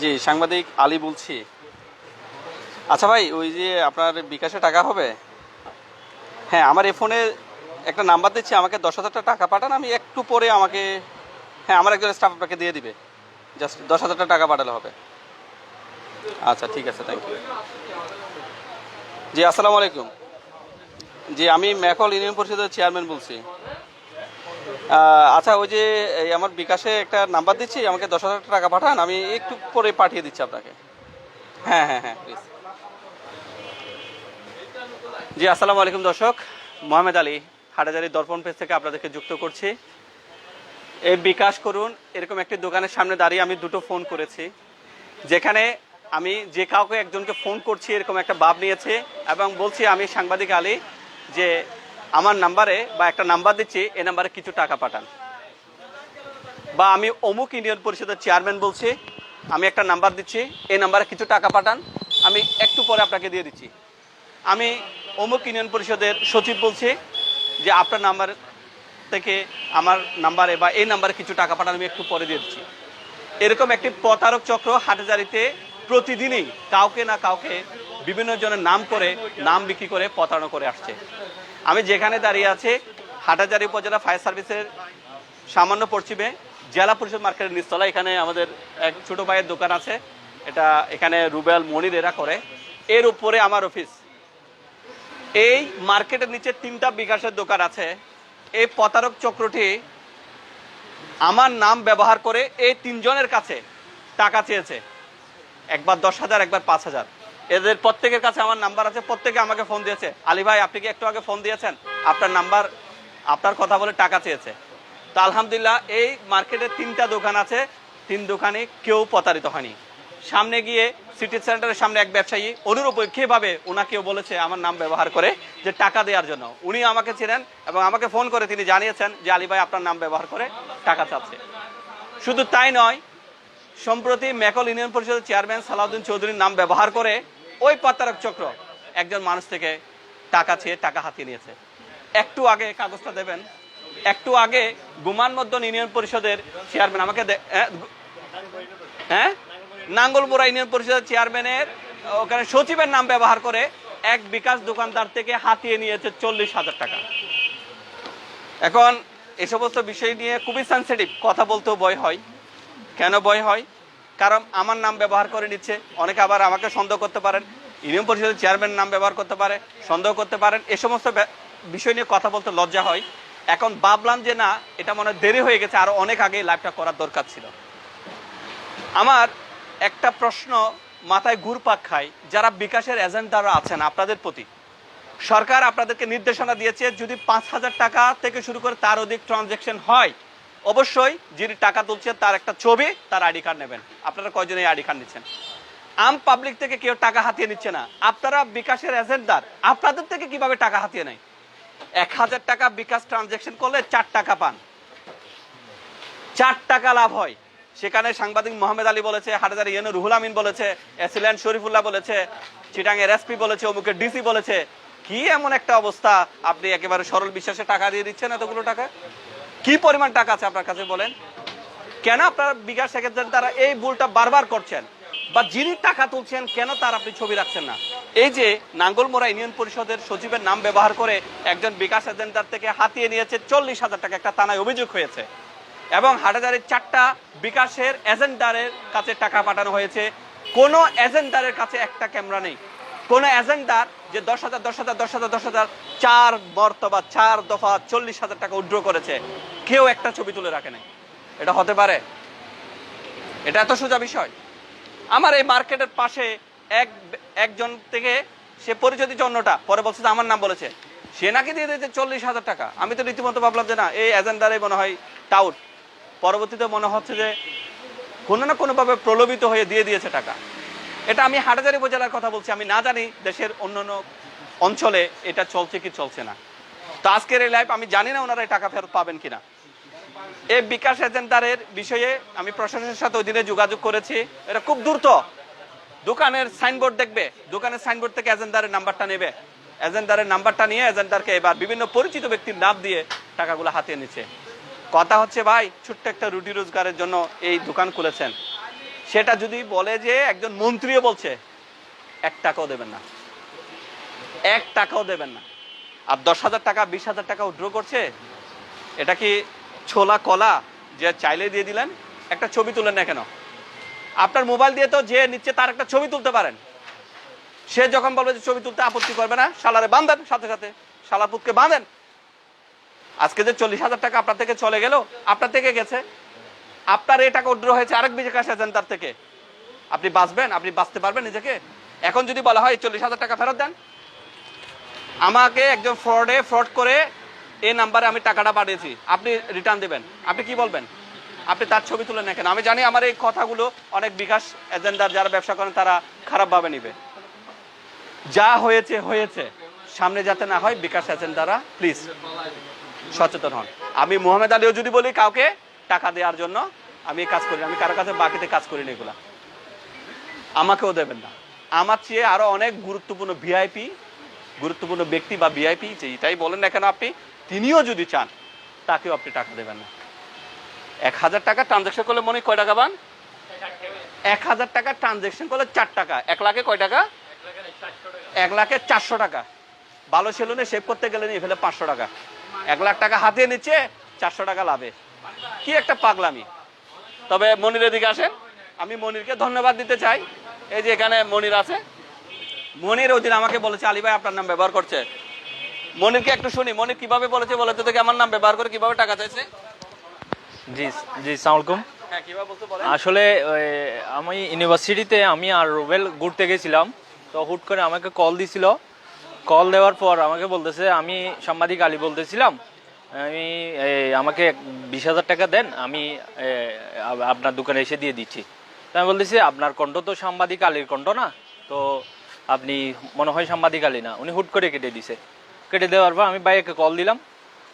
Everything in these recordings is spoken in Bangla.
জি, সাংবাদিক আলী বলছি। আচ্ছা ভাই, ওই যে আপনার বিকাশে টাকা হবে? হ্যাঁ আমার এই ফোনে একটা নাম্বার দিচ্ছি, আমাকে দশ হাজার টাকা পাঠান, আমি একটু পরে আমাকে হ্যাঁ আমার একজন স্টাফ আপনাকে দিয়ে দিবে। জাস্ট দশ হাজার টাকা পাঠালে হবে। আচ্ছা ঠিক আছে থ্যাংক ইউ জি, আসসালামু আলাইকুম। জি, আমি ম্যাকল ইউনিয়ন পরিষদের চেয়ারম্যান বলছি। আচ্ছা ওই যে আমার বিকাশে একটা নাম্বার দিচ্ছি, আমাকে দশ হাজার টাকা পাঠান, আমি একটু পরে পাঠিয়ে দিচ্ছি আপনাকে। হ্যাঁ হ্যাঁ হ্যাঁ জি, আসসালামু আলাইকুম দর্শক। মোহাম্মদ আলী হাটাজারি দর্পণ পেজ থেকে আপনাদেরকে যুক্ত করছি। এই বিকাশ করুন, এরকম একটি দোকানের সামনে দাঁড়িয়ে আমি দুটো ফোন করেছি। যেখানে আমি যে কাউকে একজনকে ফোন করছি, এরকম একটা ভাব নিয়েছে, এবং বলছি আমি সাংবাদিক আলী, যে আমার নাম্বারে বা একটা নাম্বার দিচ্ছি এই নাম্বারে কিছু টাকা পাঠান। বা আমি অমুক ইউনিয়ন পরিষদের চেয়ারম্যান বলছি, আমি একটা নাম্বার দিচ্ছি এই নাম্বারে কিছু টাকা পাঠান, আমি একটু পরে আপনাকে দিয়ে দিচ্ছি। আমি অমুক ইউনিয়ন পরিষদের সচিব বলছি যে আপনার নাম্বার থেকে আমার নাম্বারে বা এই নাম্বারে কিছু টাকা পাঠান, আমি একটু পরে দিয়ে দিচ্ছি। এরকম একটি প্রতারক চক্র হাটাজারিতে প্রতিদিনই কাউকে না কাউকে বিভিন্ন জনের নাম করে, নাম বিক্রি করে, প্রতারণা করে আসছে। আমি যেখানে দাঁড়িয়ে আছি, হাটাজারি উপজেলা ফায়ার সার্ভিসের সামান্য পশ্চিমে, জেলা পরিষদ মার্কেটের নিচতলা এখানে আমাদের এক ছোট ভাইয়ের দোকান আছে। এটা এখানে রুবেল মনির এরা করে। এর উপরে আমার অফিস। এই মার্কেটের নিচে তিনটা বিকাশের দোকান আছে। এই প্রতারক চক্রটি আমার নাম ব্যবহার করে এই তিনজনের কাছে টাকা চেয়েছে। একবার দশ হাজার, একবার পাঁচ হাজার। এদের প্রত্যেকের কাছে আমার নাম্বার আছে, প্রত্যেকে আমাকে ফোন দিয়েছে। আলী ভাই, আপনি কি একটু আগে ফোন দিয়েছেন? আপনার নাম্বার, আপনার কথা বলে টাকা চেয়েছে। তো আলহামদুলিল্লাহ, এই মার্কেটে তিনটা দোকান আছে। তিন দোকানে কেউ প্রতারিত হয়নি। সামনে গিয়ে সিটি সেন্টারের সামনে এক ব্যবসায়ী অনুরূপভাবে ওনাকেও বলেছে আমার নাম ব্যবহার করে যে টাকা দেওয়ার জন্য। উনি আমাকে ছিলেন এবং আমাকে ফোন করে তিনি জানিয়েছেন যে আলী ভাই আপনার নাম ব্যবহার করে টাকা চাচ্ছে। শুধু তাই নয়, সম্প্রতি মেকল ইউনিয়ন পরিষদের চেয়ারম্যান সালাউদ্দিন চৌধুরীর নাম ব্যবহার করে ওই প্রতারক চক্র। একজন মানুষ থেকে টাকা চেয়ে টাকা হাতিয়ে নিয়েছে। একটু আগে কাগজটা দেবেন। একটু আগে গুমান ইউনিয়ন পরিষদের চেয়ারম্যান আমাকে হ্যাঁ, হ্যাঁ? নাঙ্গলমোড়া ইউনিয়ন পরিষদের চেয়ারম্যানের ওখানে সচিবের নাম ব্যবহার করে এক বিকাশ দোকানদার থেকে হাতিয়ে নিয়েছে চল্লিশ হাজার টাকা। এখন এ সমস্ত বিষয় নিয়ে খুবই সেন্সিটিভ কথা বলতেও ভয় হয়। কেন ভয় হয়? কারণ আমার নাম ব্যবহার করে নিচ্ছে। অনেকে আবার আমাকে সন্দেহ করতে পারেন। ইউনিয়ন পরিষদের চেয়ারম্যান নাম ব্যবহার করতে পারে, সন্দেহ করতে পারেন। এ সমস্ত বিষয় নিয়ে কথা বলতে লজ্জা হয়। এখন ভাবলাম যে না, এটা মনে দেরি হয়ে গেছে। আরও অনেক আগে লাইভটা করার দরকার ছিল। আমার একটা প্রশ্ন মাথায় ঘুরপাক খায়। যারা বিকাশের এজেন্টরা আছেন আপনাদের প্রতি, সরকার আপনাদেরকে নির্দেশনা দিয়েছে, যদি পাঁচ হাজার টাকা থেকে শুরু করে তার অধিক ট্রানজ্যাকশন হয় অবশ্যই যিনি টাকা তুলছেন তার একটা ছবি, তার আইডি কার্ড নেবেন। আপনারা কয়জন এই আইডি কার্ড নিচ্ছেন? আম পাবলিক থেকে কেউ টাকা হাতিয়ে নিচ্ছে না। আপনারা বিকাশের এজেন্টদার আপনাদের থেকে কীভাবে টাকা হাতিয়ে নেয়? এক হাজার টাকা বিকাশ ট্রানজ্যাকশন করলে চার টাকা পান। চার টাকা লাভ হয়। সেখানে সাংবাদিক মোহাম্মদ আলী বলেছে হাটাজার ইয়েনু রুহুল আমিন বলেছে এসিল্যান্ড শরীফুল্লাহ বলেছে চিটাং এর এসপি বলেছে, অমুকের ডিসি বলেছে। কি এমন একটা অবস্থা? আপনি একেবারে সরল বিশ্বাসে টাকা দিয়ে দিচ্ছেন এতগুলো টাকা? কি পরিমাণ টাকা আছে আপনার কাছে বলেন? কেন আপনার বিকাশ সেক্রেটারি তারা এই ভুলটা বারবার করছেন? বা যিনি টাকা তুলছেন, কেন তার আপনি ছবি রাখছেন না? এই যে নাঙ্গলমোড়া ইউনিয়ন পরিষদের সচিবের নাম ব্যবহার করে একজন বিকাশ এজেন্টার থেকে হাতিয়ে নিয়েছে চল্লিশ হাজার টাকা একটা থানায় অভিযোগ হয়েছে। এবং হাটাজারের চারটা বিকাশের এজেন্টারের কাছে টাকা পাঠানো হয়েছে। কোনো এজেন্টারের কাছে একটা ক্যামেরা নেই। কোনো এজেন্টার যে দশ হাজার দশ হাজার দশ হাজার দশ হাজার, চার মর্তবা চার দফা চল্লিশ হাজার টাকা উড্র করেছে। কেউ একটা ছবি তুলে রাখে নাই। এটা হতে পারে? এটা এত সোজা বিষয়। আমার এই মার্কেটের পাশে এক, একজন থেকে সে পরিচয় দিচ্ছে অন্যটা পরে বলছে যে আমার নাম বলেছে। সে নাকি দিয়ে দিয়েছে চল্লিশ হাজার টাকা। আমি তো রীতিমতো ভাবলাম যে না, এই এজেন্ডারে মনে হয় টাউট। পরবর্তীতে মনে হচ্ছে যে কোনো না কোনোভাবে প্রলোভিত হয়ে দিয়ে দিয়েছে টাকা। এটা আমি হাটাজারি উপজেলার কথা বলছি, আমি না জানি দেশের অন্যান্য অঞ্চলে এটা চলছে কি চলছে না। তো আজকের এই লাইভ আমি জানি না ওনারা টাকা ফেরত পাবেন কিনা। এই বিকাশ এজেন্টারের বিষয়ে আমি প্রশাসনের সাথে ওই দিনে যোগাযোগ করেছি। এটা খুব দ্রুত। দোকানের সাইনবোর্ড দেখবে, দোকানের সাইনবোর্ড থেকে এজেন্টারের নাম্বারটা নেবে। এজেন্টারের নাম্বারটা নিয়ে এজেন্টারকে এবার বিভিন্ন পরিচিত ব্যক্তির নাম দিয়ে টাকাগুলো হাতিয়ে নিচ্ছে। কথা হচ্ছে, ভাই, ছোট্ট একটা রুটি রোজগারের জন্য এই দোকান খুলেছেন। সেটা যদি বলে যে একজন মন্ত্রীও বলছে, এক টাকাও দেবেন না। এক টাকাও দেবেন না। আর দশ হাজার টাকা, বিশ হাজার টাকা উড্র করছে, এটা কি ছোলা কলা যে চাইলে দিয়ে দিলেন, একটা ছবি তুলেন না কেন? আপনার মোবাইল দিয়ে তো যে নিচ্ছে তার একটা ছবি তুলতে পারেন। সে যখন বলবে যে ছবি তুলতে আপত্তি করবে না, শালারে বাঁধেন সাথে সাথে শালার পুতকে বাঁধেন। আজকে যে চল্লিশ হাজার টাকা আপনার থেকে চলে গেল, আপনার থেকে গেছে। আপনার এই টাকা হয়েছে, আরেক বিকাশ এজেন্টার থেকে। আপনি বাঁচবেন, আপনি বাঁচতে পারবেন নিজেকে। এখন যদি বলা হয় চল্লিশ হাজার টাকা ফেরত দেন। আমাকে একজন ফ্রডে, ফ্রড করে এই নাম্বারে আমি টাকাটা পাঠিয়েছি। আপনি রিটার্ন দেবেন। আপনি কি বলবেন? আপনি তার ছবি তুলে নেন আমি জানি আমার এই কথাগুলো অনেক বিকাশ এজেন্ডার যারা ব্যবসা করেন, তারা খারাপভাবে নিবে। যা হয়েছে হয়েছে। সামনে যাতে না হয় বিকাশ এজেন্ডারা প্লিজ সচেতন হন। আমি মোহাম্মদ আলীও যদি বলি কাউকে টাকা দেওয়ার জন্য আমি কাজ করি আমি কারও কাছে বাকিতে কাজ করি না এগুলা। আমাকেও দেবেন না। আমার চেয়ে আরও অনেক গুরুত্বপূর্ণ ভিআইপি গুরুত্বপূর্ণ ব্যক্তি বা ভিআইপি যেটাই বলেন না কেন আপনি, তিনিও যদি চান, তাকেও আপনি টাকা দেবেন না। এক হাজার টাকা ট্রানজাকশন করলে মনে কয় টাকা পান? এক হাজার টাকা ট্রানজাকশন করলে চার টাকা। এক লাখে কয় টাকা? এক লাখে চারশো টাকা। ভালো সেলুনে সেভ করতে গেলে নিয়ে ফেলে পাঁচশো টাকা। এক লাখ টাকা হাতে নিচ্ছে, চারশো টাকা লাভে। কি একটা পাগলামি। তবে মনিরের দিকে আসেন। আমি মনিরকে ধন্যবাদ দিতে চাই। এই যে এখানে মনির আছে। মনির ওই দিন আমাকে বলেছে আলী ভাই আপনার নাম ব্যবহার করছে। মনিরকে একটু শুনি। মনির কীভাবে বলেছে বলে তো আমার নাম ব্যবহার করে কীভাবে টাকা চাইছে? জি জি সালামালাইকুম হ্যাঁ কীভাবে বলতে বলেন। আসলে ওই, আমি ইউনিভার্সিটিতে আমি আর রুবেল ঘুরতে গেছিলাম। তো হুট করে আমাকে কল দিছিল। কল দেওয়ার পর আমাকে বলতেছে আমি সাংবাদিক আলী বলতেছিলাম। আমি আমাকে বিশ হাজার টাকা দেন, আমি আপনার দোকানে এসে দিয়ে দিচ্ছি। আমি বলতেছি, আপনার কণ্ঠ তো সাংবাদিক আলীর কণ্ঠ না, তো আপনি মনে হয় সাংবাদিক আলী না। উনি হুট করে কেটে দিছে। কেটে দেওয়ার পর আমি বাইকে কল দিলাম।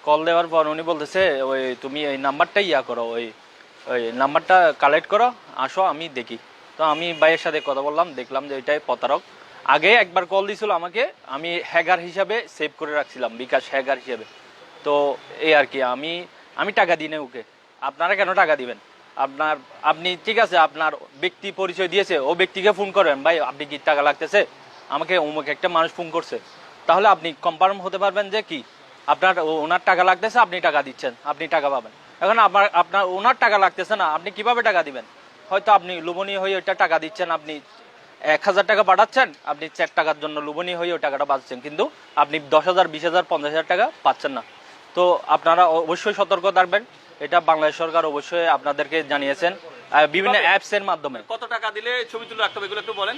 কল দেওয়ার পর উনি বলতেছে, ওই তুমি এই নাম্বারটা ইয়া করো, ওই ওই নাম্বারটা কালেক্ট করো, আসো, আমি দেখি। তো আমি ভাইয়ের সাথে কথা বললাম, দেখলাম যে এটাই প্রতারক। আগে একবার কল দিছিল আমাকে, আমি হ্যাগার হিসাবে সেভ করে রাখছিলাম, বিকাশ হ্যাগার হিসাবে। তো এই আর কি, আমি আমি টাকা দিই না ওকে। আপনারা কেন টাকা দিবেন? আপনার, আপনি, ঠিক আছে, আপনার ব্যক্তি পরিচয় দিয়েছে, ও ব্যক্তিকে ফোন করেন, ভাই, আপনি কি টাকা লাগতেছে? আমাকে, অমুক একটা মানুষ ফোন করছে। তাহলে আপনি কনফার্ম হতে পারবেন যে কি, আপনার ওনার টাকা লাগতেছে, আপনি টাকা দিচ্ছেন, আপনি টাকা পাবেন। এখন আপনার আপনার, ওনার টাকা লাগতেছে না, আপনি কীভাবে টাকা দিবেন? হয়তো আপনি লুবনীয় হয়ে ওইটা টাকা দিচ্ছেন, আপনি এক হাজার টাকা পাঠাচ্ছেন, আপনি চার টাকার জন্য লুবনীয় হয়ে ওই টাকাটা পাচ্ছেন, কিন্তু আপনি দশ হাজার, বিশ হাজার, পঞ্চাশ হাজার টাকা পাচ্ছেন না। তো আপনারা অবশ্যই সতর্ক থাকবেন। এটা বাংলাদেশ সরকার অবশ্যই আপনাদেরকে জানিয়েছেন। বিভিন্ন অ্যাপস এর মাধ্যমে। কত টাকা দিলে ছবি তুলে রাখতে হবে এগুলো একটু বলেন।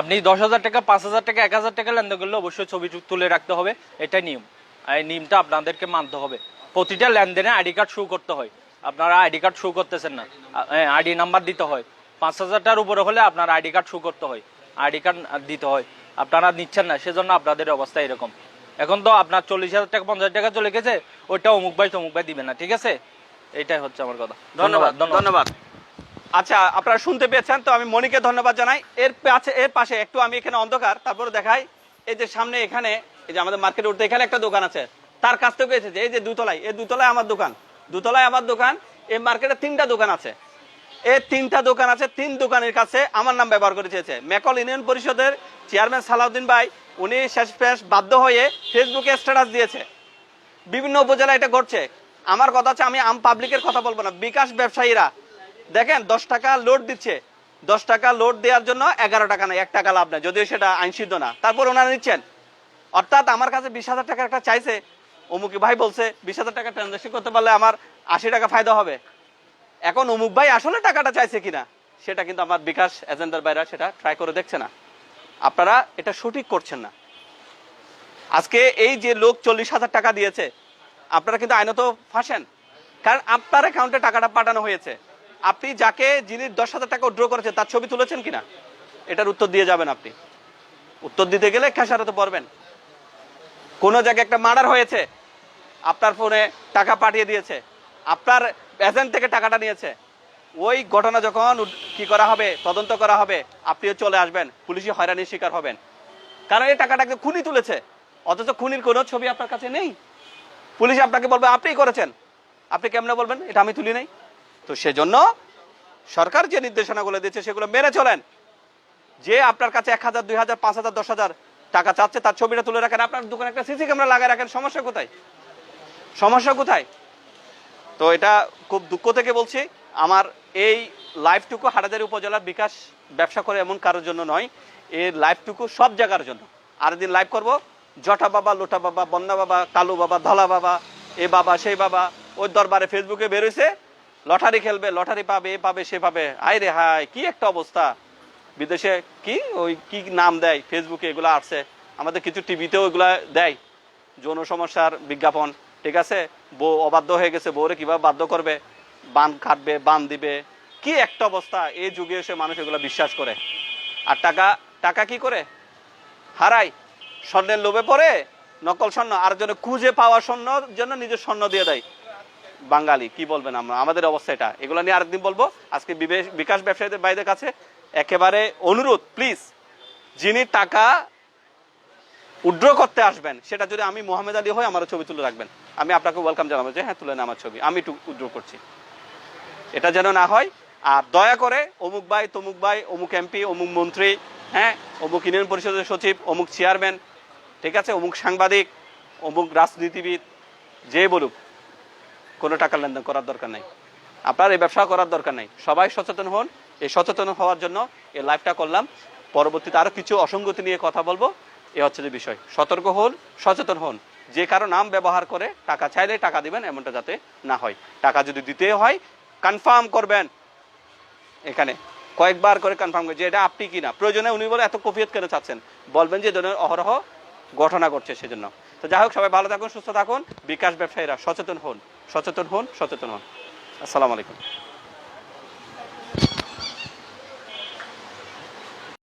আপনি দশ হাজার টাকা পাঁচ হাজার টাকা এক হাজার টাকা লেনদেন করলে অবশ্যই ছবি তুলে রাখতে হবে। এটাই নিয়ম। এই নিয়মটা আপনাদেরকে মানতে হবে। প্রতিটা লেনদেনে আইডি কার্ড শো করতে হয়। আপনারা আইডি কার্ড শো করতেছেন না। আইডি নাম্বার দিতে হয়। পাঁচ হাজারটার উপরে হলে আপনার আইডি কার্ড শো করতে হয়। আইডি কার্ড দিতে হয়। আপনারা নিচ্ছেন না সেজন্য আপনাদের অবস্থা এরকম। এখন তো আপনার চল্লিশ হাজার টাকা পঞ্চাশ টাকা চলে গেছে ওইটা অমুক ভাই তমুক ভাই দিবেন না ঠিক আছে? এটাই হচ্ছে আমার কথা। ধন্যবাদ ধন্যবাদ আচ্ছা আপনারা শুনতে পেয়েছেন তো আমি মনিকে ধন্যবাদ জানাই। এর পাশে এর পাশে একটু আমি এখানে অন্ধকার তারপরে দেখাই। এই যে সামনে এখানে এই যে আমাদের মার্কেট উঠতে এখানে একটা দোকান আছে। তার কাছ থেকে এসেছে এই যে দুতলায় এই দুতলায় আমার দোকান। দুতলায় আমার দোকান এই মার্কেটে তিনটা দোকান আছে। এই তিনটা দোকান আছে তিন দোকানের কাছে আমার নাম ব্যবহার করে চেয়েছে মেকল ইউনিয়ন পরিষদের চেয়ারম্যান সালাউদ্দিন ভাই উনি শেষ ফেস বাধ্য হয়ে ফেসবুকে স্ট্যাটাস দিয়েছে। বিভিন্ন উপজেলায় এটা ঘটছে। আমার কথা হচ্ছে, আমি আম পাবলিকের কথা বলব না। বিকাশ ব্যবসায়ীরা, দেখেন, দশ টাকা লোড দিচ্ছে। দশ টাকা লোড দেওয়ার জন্য এগারো টাকা না এক টাকা লাভ নেই, যদিও সেটা আইনসিদ্ধ না। তারপর ওনারা নিচ্ছেন। অর্থাৎ আমার কাছে বিশ হাজার টাকা একটা চাইছে। অমুকি ভাই বলছে, বিশ হাজার টাকা ট্রানজাকশন করতে পারলে আমার আশি টাকা ফায়দা হবে। এখন অমুক ভাই আসলে টাকাটা চাইছে কিনা, সেটা কিন্তু আমার বিকাশ এজেন্ডার বাইরা সেটা ট্রাই করে দেখছে না। আপনারা এটা সঠিক করছেন না। আজকে এই যে লোক চল্লিশ হাজার টাকা দিয়েছে, আপনারা কিন্তু আইনত ফাঁসেন। কারণ আপনার অ্যাকাউন্টে টাকাটা পাঠানো হয়েছে। আপনি যাকে যিনি দশ হাজার টাকা ড্র করেছে, তার ছবি তুলেছেন কিনা? এটার উত্তর দিয়ে যাবেন আপনি। উত্তর দিতে গেলে খেসারতে পড়বেন কোনো জায়গায় একটা মার্ডার হয়েছে, আপনার ফোনে টাকা পাঠিয়ে দিয়েছে, আপনার এজেন্ট থেকে টাকাটা নিয়েছে ওই ঘটনা যখন কি করা হবে, তদন্ত করা হবে, আপনিও চলে আসবেন পুলিশি হয়রানির শিকার হবেন। কারণ এই টাকাটাকে খুনি তুলেছে। অথচ খুনির কোনো ছবি আপনার কাছে নেই। পুলিশ আপনাকে বলবে, আপনিই করেছেন। আপনি কেমনে বলবেন? এটা আমি তুলি নাই। তো সেজন্য সরকার যে নির্দেশনাগুলো দিচ্ছে সেগুলো মেনে চলেন। যে আপনার কাছে এক হাজার, দুই হাজার, পাঁচ হাজার, দশ হাজার টাকা চাচ্ছে, তার ছবিটা তুলে রাখেন। আপনার দোকানে একটা সিসি ক্যামেরা লাগায় রাখেন। সমস্যা কোথায়? সমস্যা কোথায়? তো এটা খুব দুঃখ থেকে বলছি। আমার এই লাইফটুকু হাটাজারি উপজেলার বিকাশ ব্যবসা করে এমন কারোর জন্য নয় এই লাইফটুকু সব জায়গার জন্য। দিন লাইভ করব, জটা বাবা, লোটা বাবা বন্যা বাবা, কালু বাবা, ধলা বাবা, এ বাবা, সেই বাবা, ওই দরবারে ফেসবুকে বেরোইছে লটারি খেলবে, লটারি পাবে, এ পাবে, সে পাবে। আয় রে হায়, কি একটা অবস্থা। বিদেশে কি ওই কি নাম দেয়? ফেসবুকে এগুলো আসছে। আমাদের কিছু টিভিতেও এগুলা দেয়। যৌন সমস্যার বিজ্ঞাপন, ঠিক আছে? বউ অবাধ্য হয়ে গেছে, বউরে কীভাবে বাধ্য করবে? বান কাটবে বান দিবে। কি একটা অবস্থা, এই যুগে এসে মানুষ এগুলো বিশ্বাস করে। আর টাকা টাকা কি করে? হারাই স্বর্ণের লোভে পড়ে, নকল স্বর্ণ, আর জন্য খুঁজে পাওয়া স্বর্ণ জন্য নিজের স্বর্ণ দিয়ে দেয়। বাঙালি, কি বলবেন আমরা? আমাদের অবস্থা এটা। এগুলো নিয়ে আরেকদিন বলব। আজকে বিকাশ ব্যবসায়ীদের বাইরের কাছে একেবারে অনুরোধ প্লিজ যিনি টাকা উড্র করতে আসবেন, সেটা যদি আমি মোহাম্মদ আলী হই আমার ছবি তুলে রাখবেন, আমি আপনাকে ওয়েলকাম জানাব যে হ্যাঁ তুলে আমার ছবি। আমি একটু উড্র করছি। এটা যেন না হয়। আর দয়া করে অমুক ভাই, তমুক ভাই, অমুক এমপি অমুক মন্ত্রী হ্যাঁ অমুক ইউনিয়ন পরিষদের সচিব, অমুক চেয়ারম্যান ঠিক আছে, অমুক সাংবাদিক, অমুক রাজনীতিবিদ, যে বলুক, কোনো টাকা লেনদেন করার দরকার নেই। আপনার এই ব্যবসা করার দরকার নেই। সবাই সচেতন হন। এই সচেতন হওয়ার জন্য এই লাইভটা করলাম। পরবর্তীতে আরও কিছু অসঙ্গতি নিয়ে কথা বলব। এ হচ্ছে যে বিষয়। সতর্ক হন, সচেতন হন। যে কারও নাম ব্যবহার করে টাকা চাইলে টাকা দিবেন, এমনটা যাতে না হয়। টাকা যদি দিতে হয় কনফার্ম করবেন। এখানে কয়েকবার করে কনফার্ম করে যে এটা আপনি কি না প্রয়োজনে উনি বলে এত কফিয়ত কেন চাচ্ছেন? বলবেন যে ধরনের অহরহ ঘটনা ঘটছে সেজন্য। তো যাই হোক, সবাই ভালো থাকুন, সুস্থ থাকুন। বিকাশ ব্যবসায়ীরা সচেতন হন সচেতন হন সচেতন হন। আসসালামু আলাইকুম।